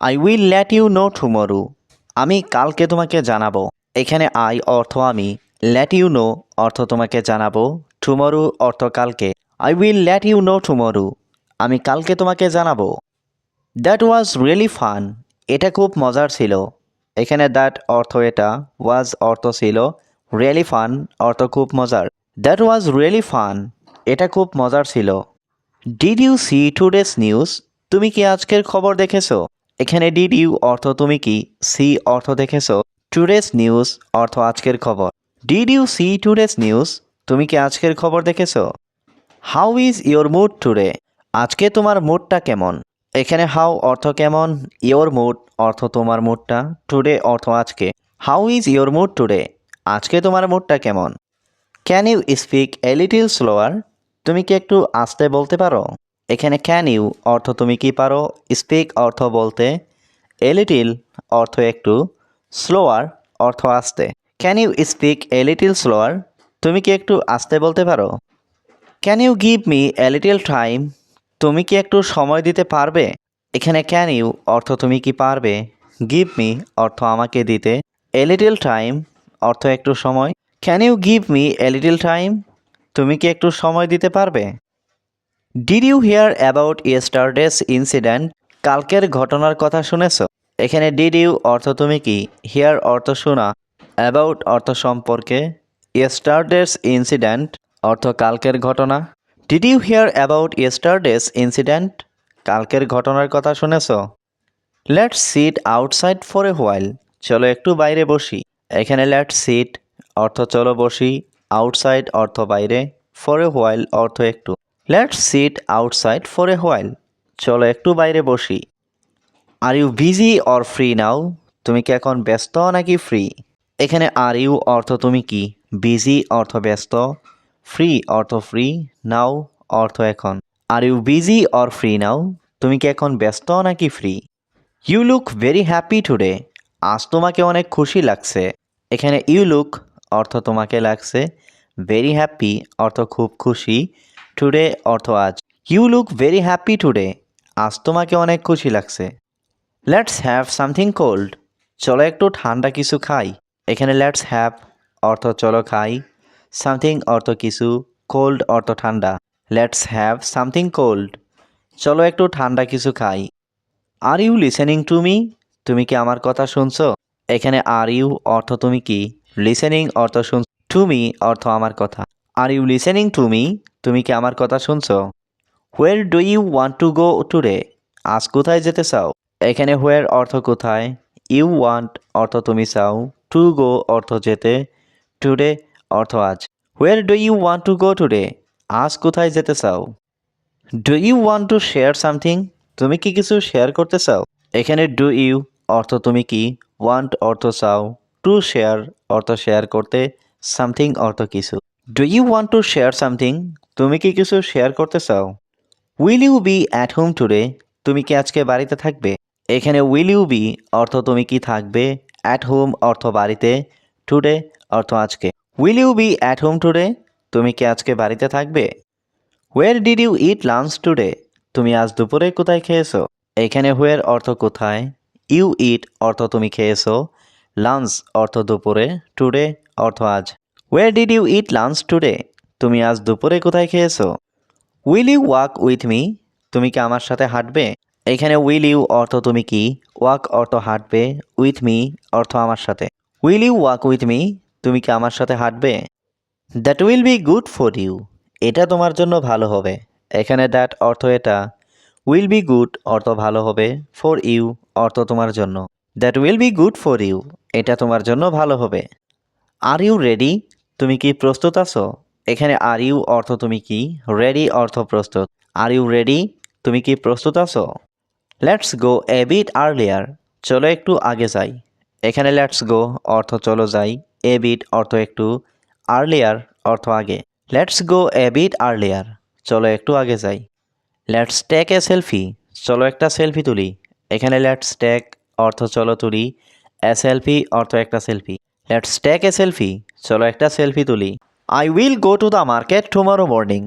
I will let you know tomorrow আমি কালকে তোমাকে জানাব। এখানে আই অর্থ আমি। লেট ইউ নো অর্থ তোমাকে জানাব। টুমরো অর্থ কালকে। I will let you know tomorrow আমি কালকে তোমাকে জানাব। দ্যাট ওয়াজ রিয়েলি ফান এটা খুব মজার ছিল। এখানে দ্যাট অর্থ এটা। ওয়াজ অর্থ ছিল। রিয়েলি ফান অর্থ খুব মজার। দ্যাট ওয়াজ রিয়েলি ফান এটা খুব মজার ছিল। Did you see today's news তুমি কি আজকের খবর দেখেছ? এখানে ডিড ইউ অর্থ তুমি কি? সি অর্থ দেখেছ? টুডেস নিউজ অর্থ আজকের খবর। Did you see today's news তুমি কি আজকের খবর দেখেছ? How is your mood today আজকে তোমার মুডটা কেমন? এখানে হাউ অর্থ কেমন? ইয়োর মুড অর্থ তোমার মুডটা টুডে অর্থ আজকে। How is your mood today আজকে তোমার মুডটা কেমন? Can you speak a little slower তুমি কি একটু আস্তে বলতে পারো? এখানে ক্যান ইউ অর্থ তুমি কি পারো? স্পিক অর্থ বলতে। এ লিটিল অর্থ একটু। স্লোয়ার অর্থ আসতে। Can you speak a little slower তুমি কি একটু আস্তে বলতে পারো? Can you give me a little time তুমি কি একটু সময় দিতে পারবে? এখানে ক্যান ইউ অর্থ তুমি কি পারবে? গিভ মি অর্থ আমাকে দিতে। এ লিটিল টাইম অর্থ একটু সময়। Can you give me a little time তুমি কি একটু সময় দিতে পারবে? Did you hear about yesterday's incident কালকের ঘটনার কথা শুনেছ? এখানে ডিড ইউ অর্থ তুমি কি? হিয়ার অর্থ শোনা। অ্যাবাউট অর্থ সম্পর্কে। ইয়েস্টারডেস ইনসিডেন্ট অর্থ কালকের ঘটনা। Did you hear about yesterday's incident কালকের ঘটনার কথা শুনেছ? Let's sit outside for a while চলো একটু বাইরে বসি। এখানে লেটস সিট অর্থ চলো বসি। আউটসাইড অর্থ বাইরে। ফর এ হোয়াইল অর্থ একটু। Let's sit outside for a while চলো, একটু বাইরে বসি। Are you busy or free now তুমি কি এখন ব্যস্ত নাকি ফ্রি এখানে আর ইউ অর্থ তুমি কি? বিজি অর্থ ব্যস্ত। ফ্রি অর্থ ফ্রি নাও অর্থ এখন। Are you busy or free now তুমি কি এখন ব্যস্ত নাকি free you look very happy today আজ তোমাকে অনেক খুশি লাগছে। এখানে ইউ লুক অর্থ তোমাকে লাগছে। ভেরি হ্যাপি অর্থ খুব খুশি। টুডে অর্থ আজ। You look very happy today আজ তোমাকে অনেক খুশি লাগছে। লেটস হ্যাভ সামথিং কোল্ড চলো একটু ঠান্ডা কিছু খাই। এখানে লেটস হ্যাভ অর্থ চলো খাই। সামথিং অর্থ কিছু। কোল্ড অর্থ ঠান্ডা। লেটস হ্যাভ সামথিং কোল্ড চলো একটু ঠান্ডা কিছু খাই। Are you listening to me তুমি কি আমার কথা শুনছো? এখানে আর ইউ অর্থ তুমি কি? লিসেনিং অর্থ শুন টু মি অর্থ আমার কথা। Are you listening to me তুমি কি আমার কথা শুনছো? Where do you want to go today আজ কোথায় যেতে চাও? এখানে হোয়ার অর্থ কোথায়? ইউ ওয়ান্ট অর্থ তুমি চাও? টু গো অর্থ যেতে? টুডে অর্থ আজ। Where do you want to go today আজ কোথায় যেতে চাও? Do you want to share something তুমি কি কিছু শেয়ার করতে চাও? এখানে ডু ইউ অর্থ তুমি কি? ওয়ান্ট অর্থ চাও? টু শেয়ার অর্থ শেয়ার করতে? সামথিং অর্থ কিছু। Do you want to share something তুমি কি কিছু শেয়ার করতে চাও? Will you be at home today তুমি কি আজকে বাড়িতে থাকবে? এখানে উইল ইউ বি অর্থ তুমি কি থাকবে? অ্যাট হোম অর্থ বাড়িতে? টুডে অর্থ আজকে। Will you be at home today তুমি কি আজকে বাড়িতে থাকবে? Where did you eat lunch today তুমি আজ দুপুরে কোথায় খেয়েছো? এখানে হোয়ার অর্থ কোথায়? ইউ ইট অর্থ তুমি খেয়েছো? লাঞ্চ অর্থ দুপুরে? টুডে অর্থ আজ। Where did you eat lunch today তুমি আজ দুপুরে কোথায় খেয়েছো? Will you walk with me তুমি কি আমার সাথে হাঁটবে? এখানে উইল ইউ অর্থ তুমি কি? ওয়াক অর্থ হাঁটবে উইথ মি অর্থ আমার সাথে। Will you walk with me তুমি কি আমার সাথে হাঁটবে? That will be good for you এটা তোমার জন্য ভালো হবে। এখানে দ্যাট অর্থ এটা। উইল বি গুড অর্থ ভালো হবে ফর ইউ অর্থ তোমার জন্য। That will be good for you এটা তোমার জন্য ভালো হবে। আর ইউ রেডি তুমি কি প্রস্তুত আছো? এখানে আর ইউ অর্থ তুমি কি? রেডি অর্থ প্রস্তুত। আর ইউ রেডি তুমি কি প্রস্তুত আছো? Let's go a bit earlier চলো একটু আগে যাই। এখানে লেটস গো অর্থ চলো যাই। এ বিট অর্থ একটু আর্লিয়ার অর্থ আগে। Let's go a bit earlier চলো একটু আগে যাই। লেটস টেক এ সেলফি চলো একটা সেলফি তুলি। এখানে লেটস টেক অর্থ চলো তুলি। এ সেলফি অর্থ একটা selfie let's take a selfie চলো একটা সেলফি তুলি। I will go to the market tomorrow morning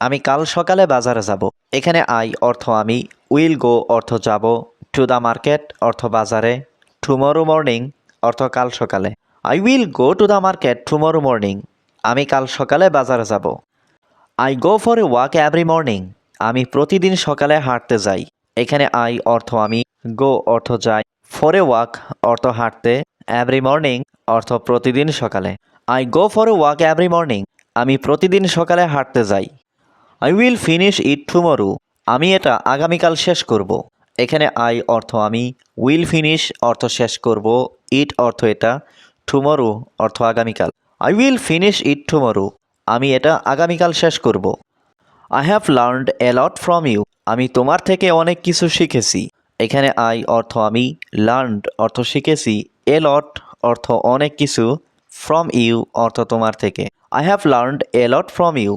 আমি কাল সকালে বাজারে যাব। এখানে আই অর্থ আমি উইল গো অর্থ যাব। টু দ্য মার্কেট অর্থ বাজারে। টুমরো মর্নিং অর্থ কাল সকালে। I will go to the market tomorrow morning আমি কাল সকালে বাজারে যাব। I go for a walk every morning আমি প্রতিদিন সকালে হাঁটতে যাই। এখানে আই অর্থ আমি গো অর্থ যাই ফর এ ওয়াক অর্থ হাঁটতে এভরি মর্নিং অর্থ প্রতিদিন সকালে। I go for a walk every morning আমি প্রতিদিন সকালে হাঁটতে যাই। I will finish it tomorrow আমি এটা আগামীকাল শেষ করব। এখানে আই অর্থ আমি উইল ফিনিশ অর্থ শেষ করব ইট অর্থ এটা টুমরো অর্থ আগামীকাল। I will finish it tomorrow আমি এটা আগামীকাল শেষ করব। I have learned a lot from you আমি তোমার থেকে অনেক কিছু শিখেছি। এখানে আই অর্থ আমি লার্নড অর্থ শিখেছি এ লট অর্থ অনেক কিছু ফ্রম ইউ অর্থ তোমার থেকে। I have learned a lot from you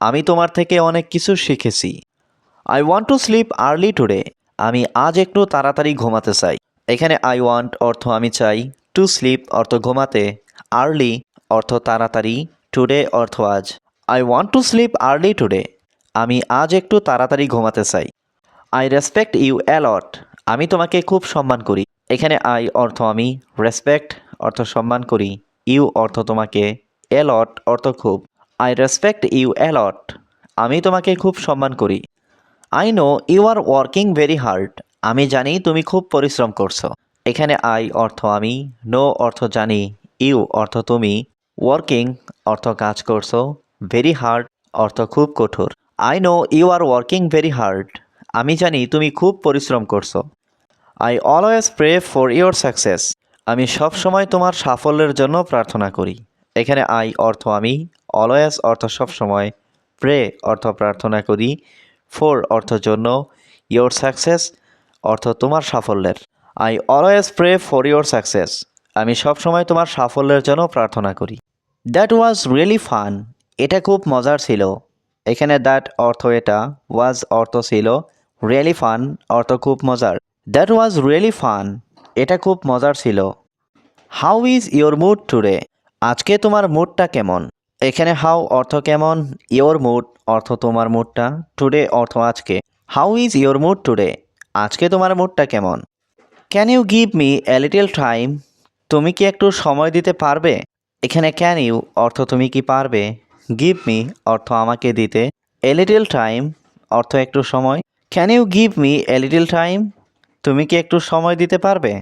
আমি তোমার থেকে অনেক কিছু শিখেছি। I want to sleep early today আমি আজ একটু তাড়াতাড়ি ঘুমাতে চাই। এখানে আই ওয়ান্ট অর্থ আমি চাই টু স্লিপ অর্থ ঘুমাতে আর্লি অর্থ তাড়াতাড়ি টুডে অর্থ আজ। I want to sleep early today আমি আজ একটু তাড়াতাড়ি ঘুমাতে চাই। আই রেসপেক্ট ইউ অ্যালট আমি তোমাকে খুব সম্মান করি। এখানে আই অর্থ আমি রেসপেক্ট অর্থ সম্মান করি। ইউ অর্থ তোমাকে অ্যালট অর্থ খুব। আই রেসপেক্ট ইউ অ্যালট আমি তোমাকে খুব সম্মান করি। I know you are working very hard আমি জানি তুমি খুব পরিশ্রম করছ। এখানে আই অর্থ আমি নো অর্থ জানি। ইউ অর্থ তুমি। ওয়ার্কিং অর্থ কাজ করছ। ভেরি হার্ড অর্থ খুব কঠোর। I know you are working very hard আমি জানি তুমি খুব পরিশ্রম করছ। I always pray for your success আমি সব সময় তোমার সাফল্যের জন্য প্রার্থনা করি। এখানে আই অর্থ আমি অলওয়েজ অর্থ সব সময় প্রে অর্থ প্রার্থনা করি ফোর অর্থ জন্য ইয়োর সাকসেস অর্থ তোমার সাফল্যের। I always pray for your success আমি সব সময় তোমার সাফল্যের জন্য প্রার্থনা করি। দ্যাট ওয়াজ রিয়েলি ফান এটা খুব মজার ছিল। এখানে দ্যাট অর্থ এটা ওয়াজ অর্থ ছিল। রিয়েলি ফান অর্থ খুব মজার? দ্যাট ওয়াজ রিয়েলি ফান এটা খুব মজার ছিল। How is your mood today আজকে তোমার মুডটা কেমন? এখানে হাউ অর্থ কেমন? ইয়োর মুড অর্থ তোমার মুডটা টুডে অর্থ আজকে। How is your mood today আজকে তোমার মুডটা কেমন? Can you give me a little time তুমি কি একটু সময় দিতে পারবে? এখানে ক্যান ইউ অর্থ তুমি কি পারবে? গিভ মি অর্থ আমাকে দিতে। এ লিটল টাইম অর্থ একটু সময়। Can you give me a little time তুমি কি একটু সময় দিতে পারবে?